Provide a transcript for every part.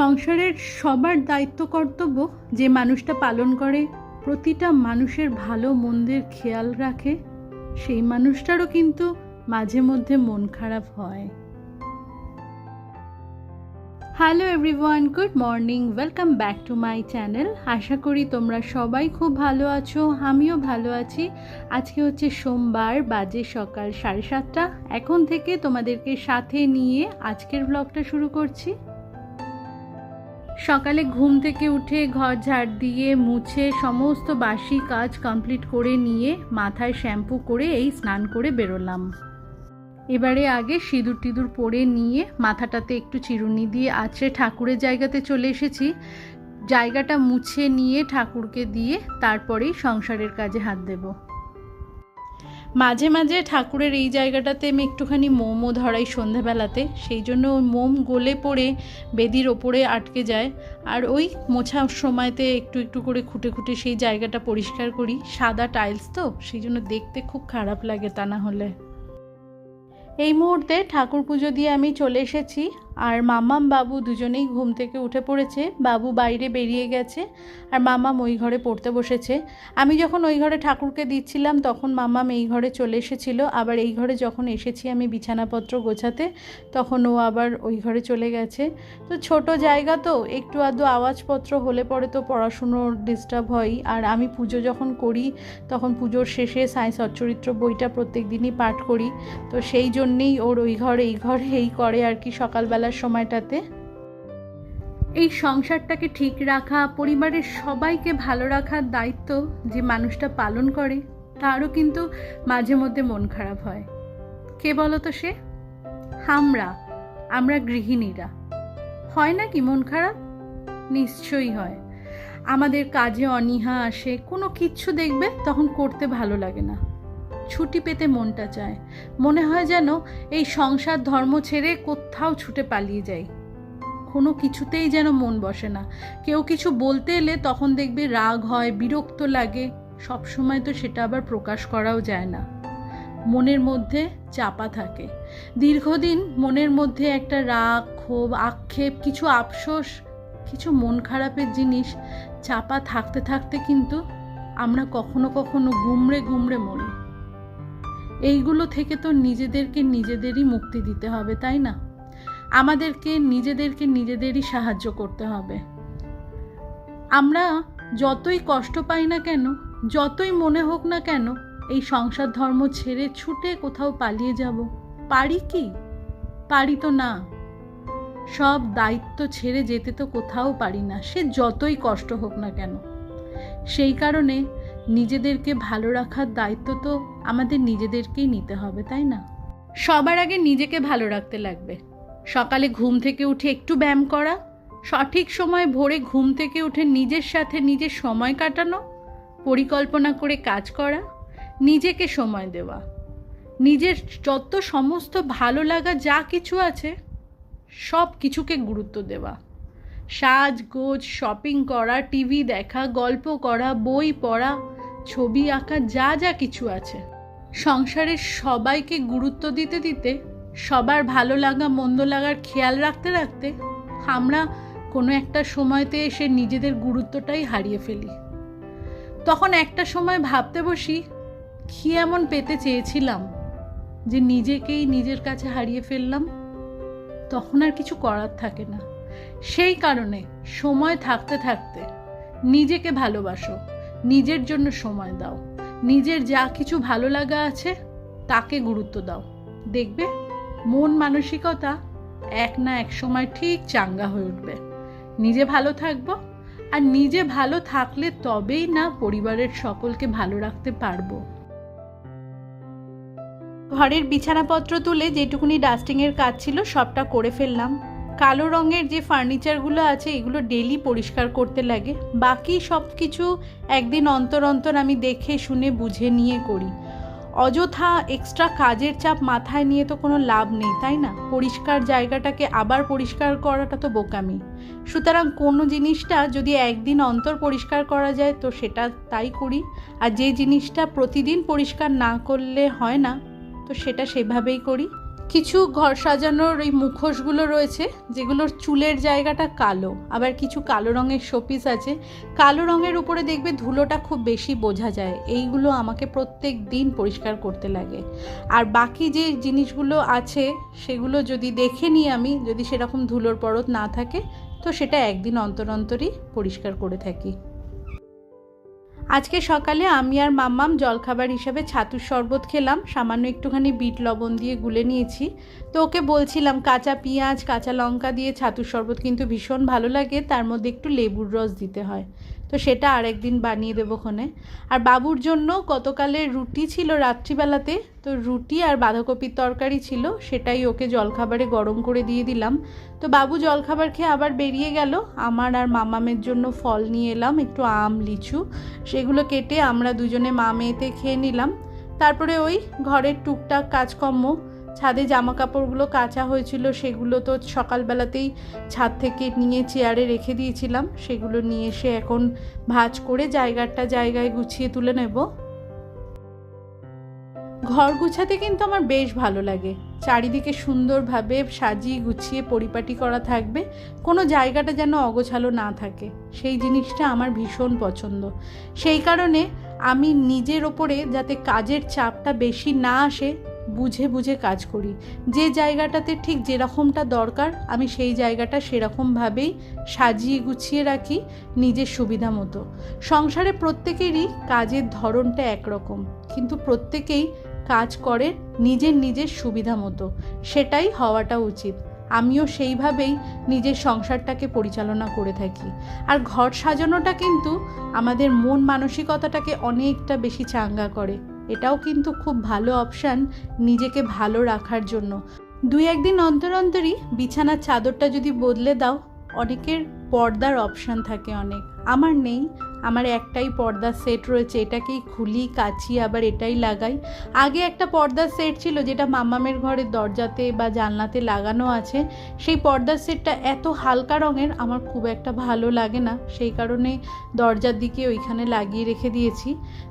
সংসারের সবার দায়িত্ব কর্তব্য যে মানুষটা পালন করে, প্রতিটা মানুষের ভালো মন্দের খেয়াল রাখে, সেই মানুষটারও কিন্তু মাঝে মধ্যে মন খারাপ হয়। Hello everyone good morning welcome back to my channel আশা করি তোমরা সবাই খুব ভালো আছো, আমিও ভালো আছি। আজকে হচ্ছে সোমবার, বাজে সকাল সাড়ে সাতটা। এখন থেকে তোমাদেরকে সাথে নিয়ে আজকের ব্লগটা শুরু করছি। সকালে ঘুম থেকে উঠে ঘর ঝাড় দিয়ে মুছে সমস্ত বাসি কাজ কমপ্লিট করে নিয়ে মাথায় শ্যাম্পু করে এই স্নান করে বেরোলাম। এবারে আগে সিঁদুর টিঁদুর পরে নিয়ে মাথাটাতে একটু চিরুনি দিয়ে আছড়ে ঠাকুরের জায়গাতে চলে এসেছি। জায়গাটা মুছে নিয়ে ঠাকুরকে দিয়ে তারপরেই সংসারের কাজে হাত দেব। মাঝে মাঝে ঠাকুরের এই জায়গাটাতে আমি একটুখানি মোমও ধরাই সন্ধেবেলাতে, সেই জন্য মোম গলে পড়ে বেদির ওপরে আটকে যায়। আর ওই মোছার সময়তে একটু একটু করে খুঁটে খুঁটে সেই জায়গাটা পরিষ্কার করি। সাদা টাইলস তো, সেই জন্য দেখতে খুব খারাপ লাগে তা না হলে। এই মুহূর্তে ঠাকুর পুজো দিয়ে আমি চলে এসেছি। আর মামাম বাবু দুজনেই ঘুম থেকে উঠে পড়েছে, বাবু বাইরে বেরিয়ে গেছে আর মামাম ওই ঘরে পড়তে বসেছে। আমি যখন ওই ঘরে ঠাকুরকে দিচ্ছিলাম তখন মামাম এই ঘরে চলে এসেছিল, আবার এই ঘরে যখন এসেছি আমি বিছানাপত্র গোছাতে তখন ও আবার ওই ঘরে চলে গেছে। তো ছোট জায়গা তো, একটু আধটু আওয়াজপত্র হলে পরে তো পড়াশুনোর ডিস্টার্ব হয়ই। আর আমি পুজো যখন করি তখন পুজোর শেষে সায়েন্স অচরিত্র বইটা প্রত্যেক দিনই পাঠ করি। তো সেই জন্যেই ওর ওই ঘর, এই ঘর, এই করে আর কি সকালবেলার সময়টাতে? এই সংসারটাকে ঠিক রাখা, পরিবারের সবাইকে ভালো রাখার দায়িত্ব যে মানুষটা পালন করে, তারও কিন্তু মাঝে মধ্যে মন খারাপ হয়। কে বলো তো সে? আমরা আমরা গৃহিণীরা। হয় না কি মন খারাপ? নিশ্চয়ই হয়। আমাদের কাজে অনীহা আসে, কোনো কিচ্ছু দেখবে তখন করতে ভালো লাগে না। ছুটি পেতে মনটা চায়। মনে হয় যেন এই সংসার ধর্ম ছেড়ে কোথাও ছুটে পালিয়ে যাই কোনো কিছুতেই যেন মন বসে না। কেউ কিছু বলতে এলে তখন দেখবে রাগ হয়, বিরক্ত লাগে। সব সময় তো সেটা আবার প্রকাশ করাও যায় না। মনের মধ্যে চাপা থাকে। দীর্ঘদিন মনের মধ্যে একটা রাগ, ক্ষোভ, আক্ষেপ, কিছু আফসোস, কিছু মন খারাপের জিনিস চাপা থাকতে থাকতে কিন্তু আমরা কখনো কখনো গুমড়ে গুমড়ে মরি। এইগুলো থেকে তো নিজেদেরকে নিজেদেরই মুক্তি দিতে হবে, তাই না? আমাদেরকে নিজেদেরকে নিজেদেরই সাহায্য করতে হবে। আমরা যতই কষ্ট পাই না কেন, যতই মনে হোক না কেন, এই সংসার ধর্ম ছেড়ে ছুটে কোথাও পালিয়ে যাব। পারি কি? পারি তো না। সব দায়িত্ব ছেড়ে যেতে তো কোথাও পারি না, সে যতই কষ্ট হোক না কেন। সেই কারণে নিজেদেরকে ভালো রাখার দায়িত্ব তো আমাদের নিজেদেরকেই নিতে হবে, তাই না? সবার আগে নিজেকে ভালো রাখতে লাগবে। সকালে ঘুম থেকে উঠে একটু ব্যায়াম করা, সঠিক সময় ভোরে ঘুম থেকে উঠে নিজের সাথে নিজের সময় কাটানো, পরিকল্পনা করে কাজ করা, নিজেকে সময় দেওয়া। নিজের যত সমস্ত ভালো লাগা যা কিছু আছে, সব কিছুকে গুরুত্ব দেওয়া। সাজগোজ শপিং করা টিভি দেখা, গল্প করা, বই পড়া, ছবি আঁকা, যা যা কিছু আছে। সংসারের সবাইকে গুরুত্ব দিতে দিতে, সবার ভালো লাগা, মন্দ লাগার খেয়াল রাখতে রাখতে, আমরা কোনো একটা সময়তে এসে নিজেদের গুরুত্বটাই হারিয়ে ফেলি। তখন একটা সময় ভাবতে বসি, কী এমন পেতে চেয়েছিলাম যে নিজেকেই নিজের কাছে হারিয়ে ফেললাম? তখন আর কিছু করার থাকে না। সেই কারণে সময় থাকতে থাকতে নিজেকে ভালোবাসো, নিজের জন্য সময় দাও, নিজের যা কিছু ভালো লাগা আছে তাকে গুরুত্ব দাও। দেখবে মন মানসিকতা এক না এক সময় ঠিক চাঙ্গা হয়ে উঠবে। নিজে ভালো থাকব আর নিজে ভালো থাকলে তবেই না পরিবারের সকলকে ভালো রাখতে পারব। ঘরের বিছানাপত্র তুলে যেটুকুনি ডাস্টিংয়ের কাজ ছিল সবটা করে ফেললাম। কালো রঙের যে ফার্নিচারগুলো আছে, এগুলো ডেলি পরিষ্কার করতে লাগে। বাকি সব কিছু একদিন অন্তর অন্তর আমি দেখে, শুনে, বুঝে, নিয়ে করি। অযথা এক্সট্রা কাজের চাপ মাথায় নিয়ে তো কোনো লাভ নেই, তাই না? পরিষ্কার জায়গাটাকে আবার পরিষ্কার করাটা তো বোকামি। সুতরাং কোনো জিনিসটা যদি একদিন অন্তর পরিষ্কার করা যায়, তো সেটা তাই করি। আর যে জিনিসটা প্রতিদিন পরিষ্কার না করলে হয় না, তো সেটা সেভাবেই করি। কিছু ঘর সাজানোর এই মুখোশগুলো রয়েছে, যেগুলোর চুলের জায়গাটা কালো, আবার কিছু কালো রঙের শোপিস আছে। কালো রঙের উপরে দেখবে ধুলোটা খুব বেশি বোঝা যায়, এইগুলো আমাকে প্রত্যেক দিন পরিষ্কার করতে লাগে। আর বাকি যে জিনিসগুলো আছে, সেগুলো যদি দেখে নিই আমি, যদি সেরকম ধুলোর পরত না থাকে, তো সেটা একদিন অন্তর অন্তরই পরিষ্কার করে থাকি। আজকে সকালে আমি আর মাম্মাম জলখাবার হিসাবে ছাতুর শরবত খেলাম, সামান্য একটুখানি বিট লবণ দিয়ে গুলে নিয়েছি। তো ওকে বলছিলাম, কাঁচা পেঁয়াজ, কাঁচা লঙ্কা দিয়ে ছাতুর শরবত কিন্তু ভীষণ ভালো লাগে, তার মধ্যে একটু লেবুর রস দিতে হয়। তো সেটা আরেকদিন বানিয়ে দেবো ক্ষণে আর বাবুর জন্য গতকালের রুটি ছিল রাত্রিবেলাতে, তো রুটি আর বাঁধাকপির তরকারি ছিল, সেটাই ওকে জলখাবারে গরম করে দিয়ে দিলাম। তো বাবু জলখাবার খেয়ে আবার বেরিয়ে গেল। আমার আর মামামের জন্য ফল নিয়ে এলাম, একটু আম, লিচু, সেগুলো কেটে আমরা দুজনে মা মেয়েতে খেয়ে নিলাম। তারপরে ওই ঘরের টুকটাক কাজকর্ম ছাদে জামা কাপড়গুলো কাচা হয়েছিল, সেগুলো তো সকালবেলাতেই ছাদ থেকে নিয়ে চেয়ারে রেখে দিয়েছিলাম। সেগুলো নিয়ে এসে এখন ভাঁজ করে জায়গাটা জায়গায় গুছিয়ে তুলে নেব। ঘর গুছাতে কিন্তু আমার বেশ ভালো লাগে। চারিদিকে সুন্দরভাবে সাজিয়ে গুছিয়ে পরিপাটি করা থাকবে, কোনো জায়গাটা যেন অগোছালো না থাকে। সেই জিনিসটা আমার ভীষণ পছন্দ। সেই কারণে আমি নিজের ওপরে যাতে কাজের চাপটা বেশি না আসে বুঝে বুঝে কাজ করি। যে জায়গাটাতে ঠিক যেরকমটা দরকার, আমি সেই জায়গাটা সেরকমভাবেই সাজিয়ে গুছিয়ে রাখি নিজের সুবিধা মতো। সংসারে প্রত্যেকেরই কাজের ধরনটা একরকম, কিন্তু প্রত্যেকেই কাজ করে নিজের নিজের সুবিধা মতো। সেটাই হওয়াটা উচিত। আমিও সেইভাবেই নিজের সংসারটাকে পরিচালনা করে থাকি। আর ঘর সাজানোটা কিন্তু আমাদের মন মানসিকতাটাকে অনেকটা বেশি চাঙ্গা করে। এটাও কিন্তু খুব ভালো অপশান নিজেকে ভালো রাখার জন্য। দুই একদিন অন্তর অন্তরই বিছানার চাদরটা যদি বদলে দাও, অনেকের পর্দার অপশান থাকে অনেক। আমার নেই, আমার একটাই পর্দার সেট রয়েছে, এটাকেই খুলি, কাচি, আবার এটাই লাগাই। আগে একটা পর্দার সেট ছিল যেটা মাম্মামের ঘরের দরজাতে বা জানলাতে লাগানো আছে, সেই পর্দার সেটটা এত হালকা রঙের, আমার খুব একটা ভালো লাগে না। সেই কারণে দরজার দিকে ওইখানে লাগিয়ে রেখে দিয়েছি।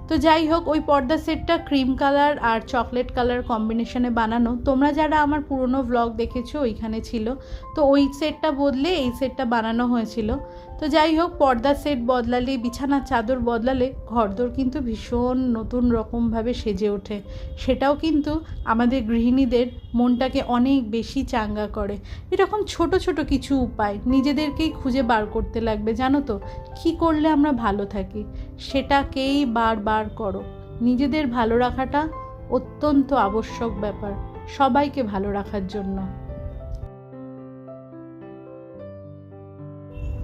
তো যাই হোক, ওই পর্দার সেটটা ক্রিম কালার আর চকলেট কালার কম্বিনেশনে বানানো। তোমরা যারা আমার পুরনো ব্লগ দেখেছ, ওইখানে ছিল। তো ওই সেটটা বদলে এই সেটটা বানানো হয়েছিল। তো যাই হোক পর্দার সেট বদলালে বিছানার চাদর বদলালে, ঘরদোর কিন্তু ভীষণ নতুন রকমভাবে সেজে ওঠে। সেটাও কিন্তু আমাদের গৃহিণীদের মনটাকে অনেক বেশি চাঙ্গা করে। এরকম ছোট ছোট কিছু উপায় নিজেদেরকেই খুঁজে বার করতে লাগবে, জানো তো? কী করলে আমরা ভালো থাকি? সেটাকেই বারবার করো। নিজেদের ভালো রাখাটা অত্যন্ত আবশ্যক ব্যাপার, সবাইকে ভালো রাখার জন্য।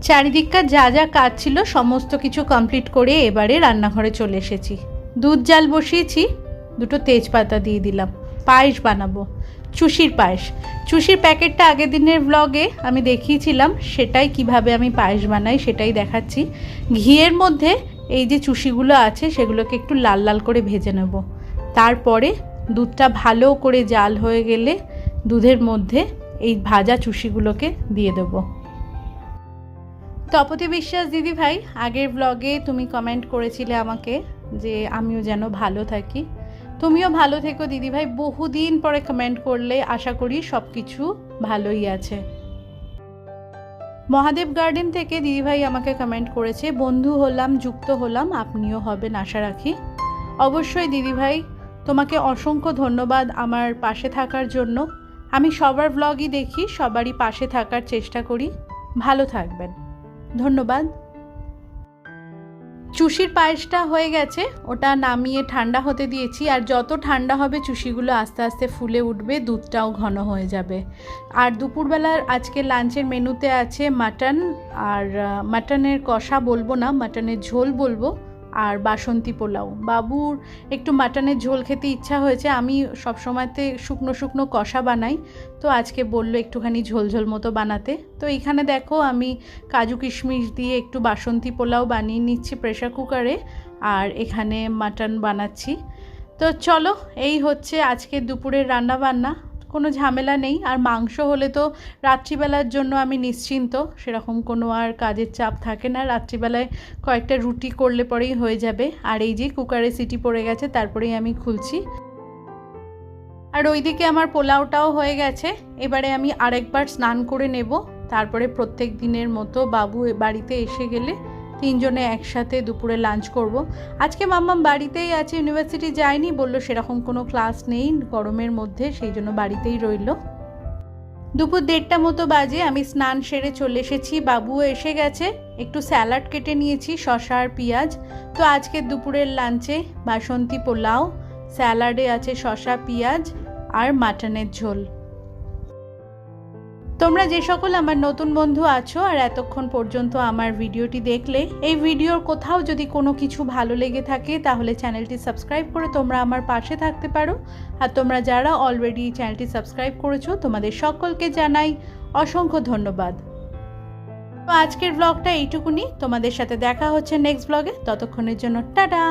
চারিদিককার যা যা কাজ ছিল সমস্ত কিছু কমপ্লিট করে এবারে রান্নাঘরে চলে এসেছি। দুধ জাল বসিয়েছি, দুটো তেজপাতা দিয়ে দিলাম। পায়েস বানাবো। চুষির পায়েস। চুষির প্যাকেটটা আগের দিনের ব্লগে আমি দেখিয়েছিলাম, সেটাই কীভাবে আমি পায়েস বানাই সেটাই দেখাচ্ছি। ঘিয়ের মধ্যে এই যে চুষিগুলো আছে সেগুলোকে একটু লাল লাল করে ভেজে নেব। তারপরে দুধটা ভালো করে জাল হয়ে গেলে দুধের মধ্যে এই ভাজা চুষিগুলোকে দিয়ে দেবো। তপতি বিশ্বাস দিদি ভাই, আগের ব্লগে তুমি কমেন্ট করেছিলে আমাকে যে আমিও যেন ভালো থাকি। তুমিও ভালো থেকো দিদি ভাই, বহুদিন পরে কমেন্ট করলে আশা করি সব কিছু ভালোই আছে। মহাদেব গার্ডেন থেকে দিদিভাই আমাকে কমেন্ট করেছে, বন্ধু হলাম, যুক্ত হলাম, আপনিও হবেন আশা রাখি। অবশ্যই দিদিভাই তোমাকে অসংখ্য ধন্যবাদ আমার পাশে থাকার জন্য। আমি সবার ব্লগই দেখি, সবারই পাশে থাকার চেষ্টা করি। ভালো থাকবেন। ধন্যবাদ। চুষির পায়েসটা হয়ে গেছে, ওটা নামিয়ে ঠান্ডা হতে দিয়েছি, আর যত ঠান্ডা হবে চুষিগুলো আস্তে আস্তে ফুলে উঠবে, দুধটাও ঘন হয়ে যাবে। আর দুপুরবেলার আজকে লাঞ্চের মেনুতে আছে মাটন, আর মাটনের কষা বলব না, মাটনের ঝোল বলব। আর বাসন্তী পোলাও। বাবুর একটু মাটনের ঝোল খেতে ইচ্ছা হয়েছে। আমি সবসময়তে শুকনো শুকনো কষা বানাই। তো আজকে বলল একটুখানি ঝোল ঝোল মতো বানাতে। তো এখানে দেখো আমি কাজু কিশমিশ দিয়ে একটু বাসন্তী পোলাও বানিয়ে নিচ্ছি প্রেশার কুকারে। আর এখানে মাটন বানাচ্ছি। তো চলো, এই হচ্ছে আজকে দুপুরের রান্না বান্না কোনো ঝামেলা নেই। আর মাংস হলে তো রাত্রিবেলার জন্য আমি নিশ্চিন্ত। সেরকম কোনো আর কাজের চাপ থাকে না। রাত্রিবেলায় কয়েকটা রুটি করলে পরেই হয়ে যাবে। আর এই যে কুকারে সিটি পড়ে গেছে, তারপরেই আমি খুলছি। আর ওইদিকে আমার পোলাওটাও হয়ে গেছে। এবারে আমি আরেকবার স্নান করে নেব। তারপরে প্রত্যেক দিনের মতো বাবু বাড়িতে এসে গেলে তিনজনে একসাথে দুপুরে লাঞ্চ করব। আজকে মাম্মাম বাড়িতেই আছে ইউনিভার্সিটি যায়নি, বলল সেরকম কোনো ক্লাস নেই, গরমের মধ্যে সেই জন্য বাড়িতেই রইল। দুপুর দেড়টা মতো বাজে, আমি স্নান সেরে চলে এসেছি, বাবুও এসে গেছে, একটু স্যালাড কেটে নিয়েছি, শসা আর পেঁয়াজ। তো আজকে দুপুরের লাঞ্চে বাসন্তী পোলাও স্যালাডে আছে শসা, পেঁয়াজ আর মাটনের ঝোল। তোমরা যে সকল আমার নতুন বন্ধু আছো আর এতক্ষণ পর্যন্ত আমার ভিডিওটি দেখলে, এই ভিডিওর কোথাও যদি কোনো কিছু ভালো লেগে থাকে, তাহলে চ্যানেলটি সাবস্ক্রাইব করে তোমরা আমার পাশে থাকতে পারো। আর তোমরা যারা অলরেডি চ্যানেলটি সাবস্ক্রাইব করেছ, তোমাদের সকলকে জানাই অসংখ্য ধন্যবাদ। তো আজকের ব্লগটা এইটুকুনি। তোমাদের সাথে দেখা হচ্ছে নেক্সট ব্লগে ততক্ষণের জন্য টাটা!